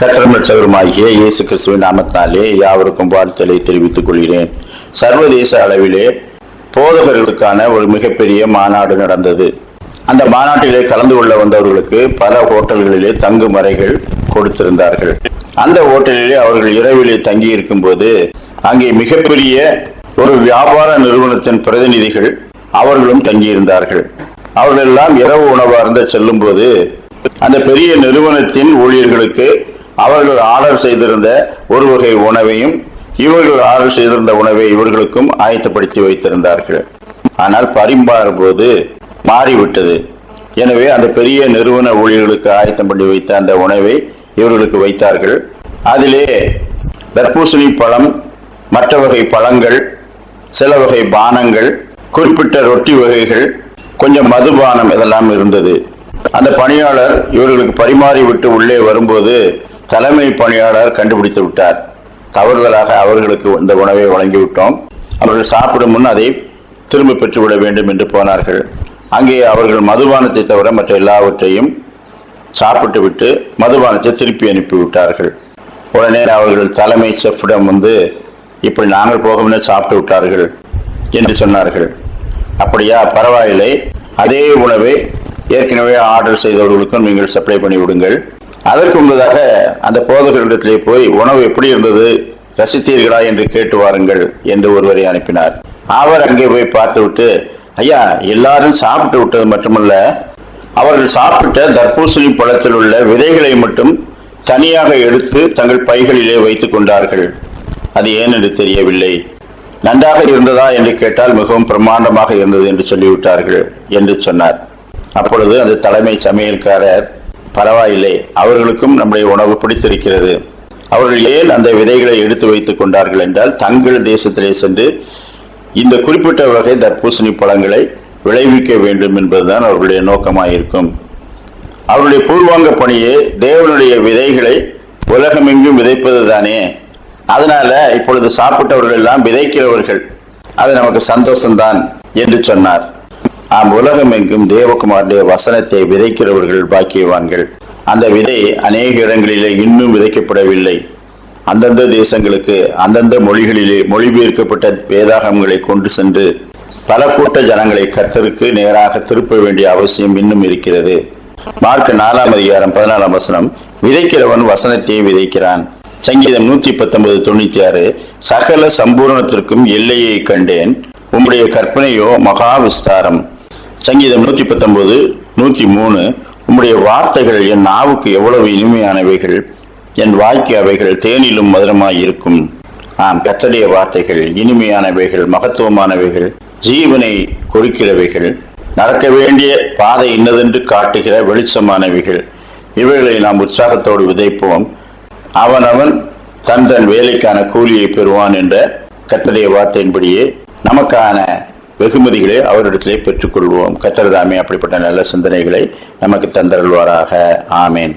கத்திரம் இயேசு கிறிஸ்துவின் நாமத்தினாலே யாவருக்கும் வாழ்த்தலை தெரிவித்துக் கொள்கிறேன். சர்வதேச அளவிலே போதகர்களுக்கான ஒரு மிகப்பெரிய மாநாடு நடந்தது. அந்த மாநாட்டிலே கலந்து கொள்ள வந்தவர்களுக்கு பல ஹோட்டல்களிலே தங்கும் அறைகள் கொடுத்திருந்தார்கள். அந்த ஹோட்டலிலே அவர்கள் இரவிலே தங்கி இருக்கும்போது அங்கே மிகப்பெரிய ஒரு வியாபார நிறுவனத்தின் பிரதிநிதிகள் அவர்களும் தங்கியிருந்தார்கள். அவர்கள் எல்லாம் இரவு உணவு அருந்த செல்லும் போது அந்த பெரிய நிறுவனத்தின் ஊழியர்களுக்கு அவர்கள் ஆர்டர் செய்திருந்த ஒரு வகை உணவையும் இவர்கள் ஆர்டர் செய்திருந்த உணவை இவர்களுக்கும் ஆயத்தப்படுத்தி வைத்திருந்தார்கள். ஆனால் பரிமாறும் போது மாறிவிட்டது. எனவே அந்த பெரிய நிறுவன ஊழியர்களுக்கு ஆயத்தம் பண்ணி வைத்த அந்த உணவை இவர்களுக்கு வைத்தார்கள். அதிலே தர்பூசணி பழம் மற்ற வகை பழங்கள் சில வகை பானங்கள் குறிப்பிட்ட ரொட்டி வகைகள் கொஞ்சம் மதுபானம் இதெல்லாம் இருந்தது. அந்த பணியாளர் இவர்களுக்கு பரிமாறிவிட்டு உள்ளே வரும்போது தலைமை பணியாளர் கண்டுபிடித்து விட்டார். தவறுதலாக அவர்களுக்கு இந்த உணவை வழங்கிவிட்டோம். அவர்கள் சாப்பிடும் முன் அதை திரும்ப பெற்றுவிட வேண்டும் என்று போனார்கள். அங்கே அவர்கள் மதுபானத்தை தவிர மற்ற எல்லாவற்றையும் சாப்பிட்டுவிட்டு மதுபானத்தை திருப்பி அனுப்பிவிட்டார்கள். உடனே அவர்கள் தலைமை செஃப்பிடம் வந்து இப்படி நாங்கள் போகணும்னு சாப்பிட்டு விட்டார்கள் என்று சொன்னார்கள். அப்படியா பரவாயில்லை. அதே உணவை ஏற்கனவே ஆர்டர் செய்தவர்களுக்கும் நீங்கள் சப்ளை பண்ணி விடுங்கள் அதற்கு முன்பதாக அந்த போதகரிடத்திலே போய் உணவு எப்படி இருந்தது? ரசித்தீர்களா? என்று கேட்டு வாருங்கள் என்று ஒருவரை அனுப்பினார். அவர் அங்கே போய் பார்த்துவிட்டு ஐயா எல்லாரும் சாப்பிட்டு விட்டது மட்டுமல்ல அவர்கள் சாப்பிட்ட தர்பூசணி பழத்தில் உள்ள விதைகளை மட்டும் தனியாக எடுத்து தங்கள் பைகளிலே வைத்துக் கொண்டார்கள். அது ஏன் என்று தெரியவில்லை. நன்றாக இருந்ததா? என்று கேட்டால் மிகவும் பிரம்மாண்டமாக இருந்தது என்று சொல்லிவிட்டார்கள் என்று சொன்னார். அப்பொழுது அந்த தலைமை சமையல்காரர் பரவாயில்லை. அவர்களுக்கும் நம்முடைய உணவு பிடித்திருக்கிறது. அவர்கள் ஏன் அந்த விதைகளை எடுத்து வைத்துக் கொண்டார்கள் என்றால் தங்கள் தேசத்திலே சென்று இந்த குறிப்பிட்ட வகை தர்பூசணி பழங்களை விளைவிக்க வேண்டும் என்பதுதான் அவர்களுடைய நோக்கமாயிருக்கும். அவருடைய பூர்வாங்க பணியே தேவனுடைய விதைகளை உலகமெங்கும் விதைப்பது தானே அதனால இப்பொழுது சாப்பிட்டவர்கள் எல்லாம் விதைக்கிறவர்கள். அது நமக்கு சந்தோஷம்தான் என்று சொன்னார். ஆம் உலகமெங்கும் தேவகுமாருடைய வசனத்தை விதைக்கிறவர்கள் பாக்கியவான்கள். அந்த விதை அநேக இடங்களிலே இன்னும் விதைக்கப்படவில்லை. அந்தந்த தேசங்களுக்கு அந்தந்த மொழிகளிலே மொழிபெயர்க்கப்பட்ட வேதாகங்களை கொண்டு சென்று பல கூட்ட ஜனங்களை கர்த்தருக்கு நேராக திருப்ப வேண்டிய அவசியம் இன்னும் இருக்கிறது. மார்க் நாலாம் அதிகாரம் பதினாலாம் வசனம் விதைக்கிறவன் வசனத்தை விதைக்கிறான். சங்கீதம் நூத்தி பத்தொன்பது தொண்ணூத்தி ஆறு சகல சம்பூரணத்திற்கும் எல்லையை கண்டேன். உம்முடைய கற்பனையோ மகா விஸ்தாரம். சங்கீதம் நூத்தி பத்தொன்பது நூத்தி மூணு உம்முடைய வார்த்தைகள் என் நாவுக்கு எவ்வளவு இனிமையானவைகள் என் வாய்க்கு அவைகள் தேனிலும் மதுரமாய் இருக்கும் ஆம் கத்தடைய வார்த்தைகள் இனிமையானவைகள் மகத்துவமானவைகள் ஜீவனை கொடுக்கிறவைகள் நடக்க வேண்டிய பாதை இன்னதென்று காட்டுகிற வெளிச்சமானவைகள். இவைகளை நாம் உற்சாகத்தோடு விதைப்போம். அவனவன் தன் தன் வேலைக்கான கூலியை பெறுவான் என்ற கத்தடைய வார்த்தையின்படியே நமக்கான வெகுமதிகளை அவரிடத்திலே பெற்றுக்கொள்வோம். கத்தர்தாமே அப்படிப்பட்ட நல்ல சிந்தனைகளை நமக்கு தந்தருள்வாராக. ஆமேன்.